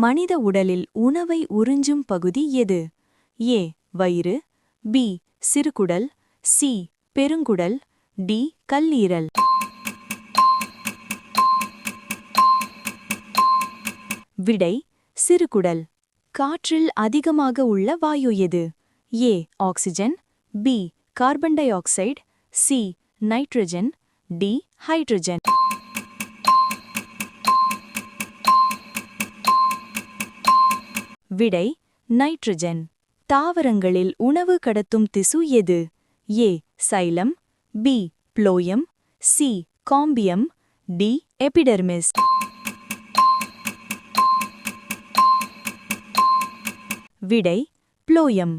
மனித உடலில் உணவை உறிஞ்சும் பகுதி எது? ஏ. வயிறு. பி. சிறுகுடல். சி. பெருங்குடல். டி. கல்லீரல். விடை. சிறுகுடல். காற்றில் அதிகமாக உள்ள வாயு எது? A. Oxygen. B. Carbon dioxide. C. Nitrogen. D. Hydrogen. விடை நைட்ரஜன். தாவரங்களில் உணவு கடத்தும் திசு எது? A xylem B phloem C cambium D epidermis. விடை ப்ளோயம்.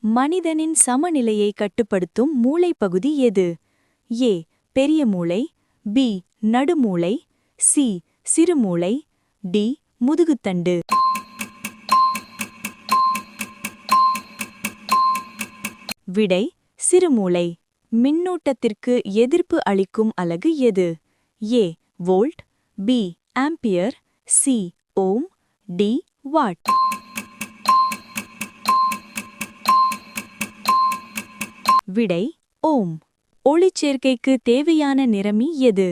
மனிதனின் சமநிலையை கட்டுப்படுத்தும் மூளைப்பகுதி எது? ஏ பெரிய மூளை பி நடுமூளை சி சிறுமூளை டி முதுகுத்தண்டு. விடை சிறுமூளை மின்னூட்டத்திற்கு எதிர்ப்பு அளிக்கும் அலகு எது? A volt B ampere C ohm D watt. விடை ஓம். ஒளிச்சேர்க்கைக்கு தேவையான நிறமி எது?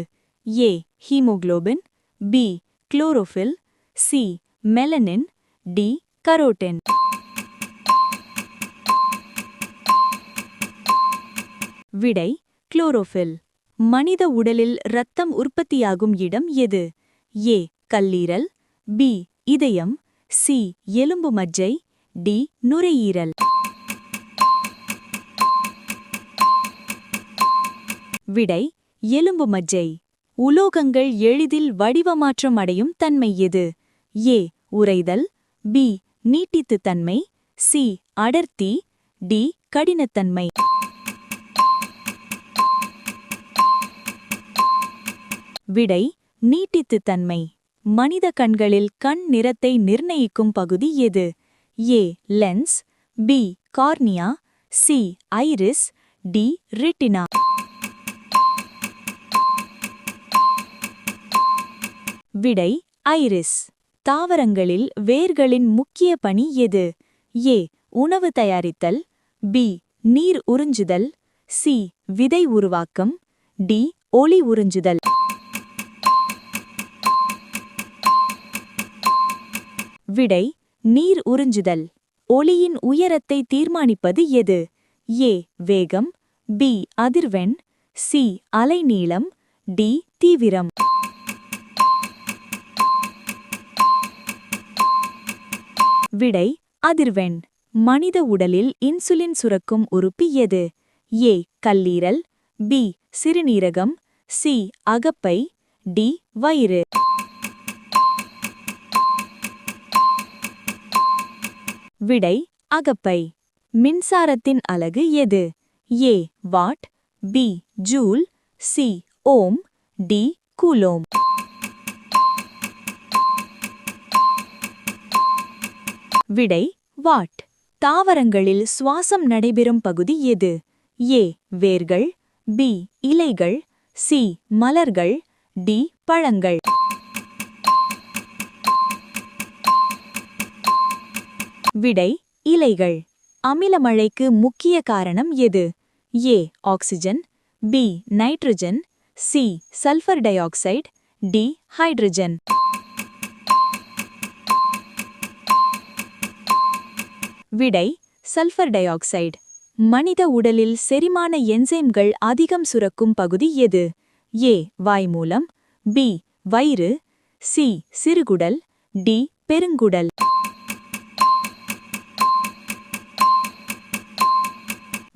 A haemoglobin B chlorophyll C melanin D carotene. விடை குளோரோஃபில் மனித உடலில் இரத்தம் உற்பத்தியாகும் இடம் எது? ஏ கல்லீரல் பி இதயம் சி எலும்பு மஜ்ஜை டி நுரையீரல். விடை எலும்பு மஜ்ஜை. உலோகங்கள் எளிதில் வடிவமாற்றம் அடையும் தன்மை எது? ஏ உறைதல் பி நீட்டித்து தன்மை சி அடர்த்தி டி கடினத்தன்மை. விடை நீட்டித்து தன்மை. மனித கண்களில் கண் நிறத்தை நிர்ணயிக்கும் பகுதி எது? A lens B cornea C iris D retina. விடை ஐரிஸ். தாவரங்களில் வேர்களின் முக்கிய பணி எது? ஏ உணவு தயாரித்தல் பி நீர் உறிஞ்சுதல் சி விதை உருவாக்கம் டி ஒளி உறிஞ்சுதல். விடை நீர் உறிஞ்சுதல். ஒளியின் உயரத்தை தீர்மானிப்பது எது? ஏ வேகம் பி அதிர்வெண் சி அலைநீளம் டி தீவிரம். விடை அதிர்வெண். மனித உடலில் இன்சுலின் சுரக்கும் உறுப்பு எது? ஏ கல்லீரல் பி சிறுநீரகம் சி அகப்பை டி வயிறு. விடை அகப்பை. மின்சாரத்தின் அலகு எது? A watt B joule C ohm D coulomb. விடை வாட். தாவரங்களில் சுவாசம் நடைபெறும் பகுதி எது? ஏ வேர்கள் பி இலைகள் சி மலர்கள் டி பழங்கள். விடை இலைகள். அமிலமழைக்கு முக்கிய காரணம் எது? A oxygen. B nitrogen. C sulphur dioxide D hydrogen. விடை சல்ஃபர் டை ஆக்சைடு மனித உடலில் செரிமான என்சைம்கள் அதிகம் சுரக்கும் பகுதி எது? ஏ வாய் மூலம். பி வயிறு. சி சிறுகுடல். டி பெருங்குடல்.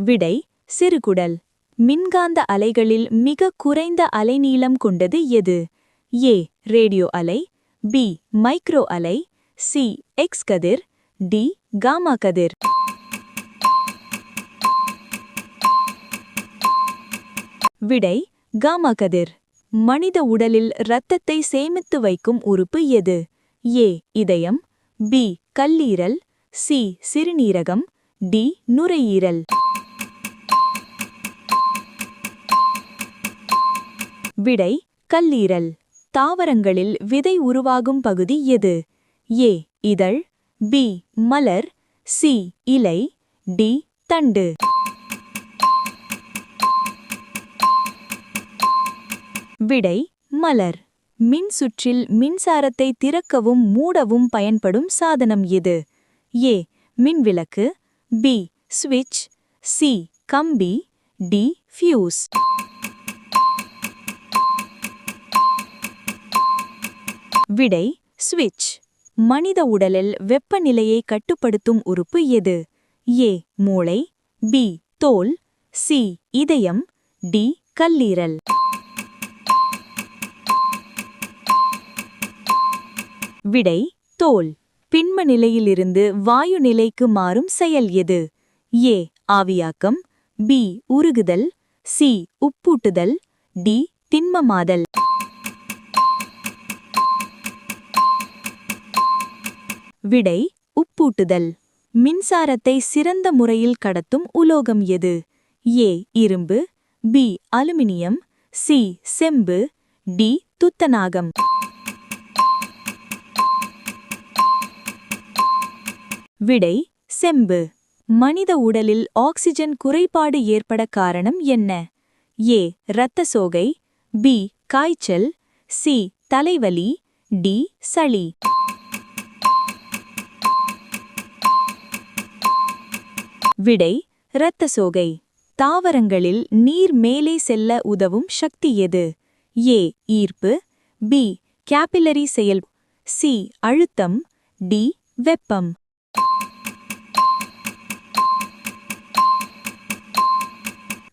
விடை சிறுகுடல். மின்காந்த அலைகளில் மிக குறைந்த அலைநீளம் கொண்டது எது? ஏ ரேடியோ அலை பி மைக்ரோ அலை சி எக்ஸ் கதிர் டி காமா கதிர். விடை காமா கதிர். மனித உடலில் இரத்தத்தை சேமித்து வைக்கும் உறுப்பு எது? ஏ இதயம் பி கல்லீரல் சி சிறுநீரகம் டி நுரையீரல். விடை கல்லீரல். தாவரங்களில் விதை உருவாகும் பகுதி எது? ஏ இதழ் பி மலர் சி இலை டி தண்டு. விடை மலர். மின் சுற்றில் மின்சாரத்தை திறக்கவும் மூடவும் பயன்படும் சாதனம் எது? ஏ மின்விளக்கு பி ஸ்விட்ச் சி கம்பி டி ஃபியூஸ். விடை ஸ்விட்ச் மனித உடலில் வெப்பநிலையை கட்டுப்படுத்தும் உறுப்பு எது? ஏ மூளை பி தோல் சி இதயம் டி கல்லீரல். விடை தோல். பின்ம நிலையிலிருந்து வாயு நிலைக்கு மாறும் செயல் எது? ஏ ஆவியாக்கம் பி உருகுதல் சி உப்பூட்டுதல் டி திண்மமாதல். விடை உப்பூட்டுதல். மின்சாரத்தை சிறந்த முறையில் கடத்தும் உலோகம் எது? ஏ இரும்பு பி அலுமினியம் சி செம்பு டி துத்தநாகம். விடை செம்பு. மனித உடலில் ஆக்சிஜன் குறைபாடு ஏற்பட காரணம் என்ன? ஏ இரத்த சோகை பி காய்ச்சல் சி தலைவலி டி சளி. விடை இரத்த சோகை. தாவரங்களில் நீர் மேலே செல்ல உதவும் சக்தி எது? ஏ ஈர்ப்பு. பி கேபிலரி செயல். சி அழுத்தம். டி வெப்பம்.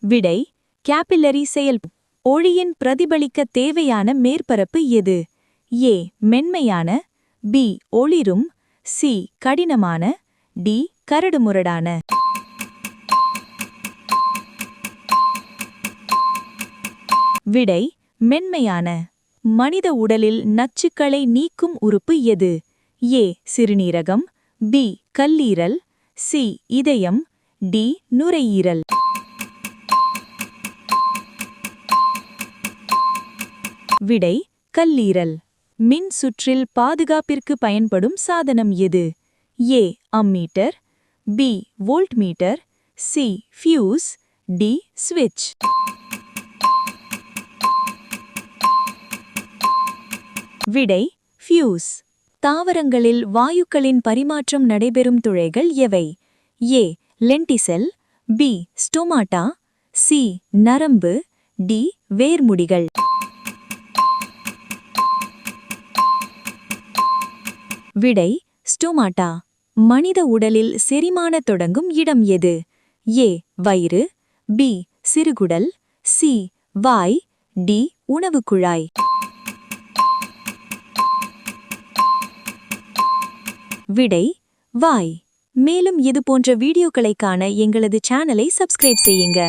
விடை கேபிலரி செயல். ஒளியின் பிரதிபலிக்க தேவையான மேற்பரப்பு எது? ஏ மென்மையான. பி ஒளிரும். சி கடினமான. டி கரடுமுரடான. விடை மென்மையான. மனித உடலில் நச்சுக்களை நீக்கும் உறுப்பு எது? ஏ சிறுநீரகம் பி கல்லீரல் சி இதயம் டி நுரையீரல். விடை கல்லீரல். மின் சுற்றில் பாதுகாப்பிற்கு பயன்படும் சாதனம் எது? A ammeter B voltmeter C fuse D ஸ்விட்ச். விடை ஃபியூஸ் தாவரங்களில் வாயுக்களின் பரிமாற்றம் நடைபெறும் துளைகள் எவை? A lenticel B stomata C நரம்பு டி வேர்முடிகள். விடை ஸ்டோமாட்டா மனித உடலில் செரிமான தொடங்கும் இடம் எது? ஏ வயிறு பி சிறுகுடல் சி வாய் டி உணவுக்குழாய் விடை வாய். மேலும் இது போன்ற வீடியோக்களை காண எங்களது சேனலை சப்ஸ்கிரைப் செய்யுங்க.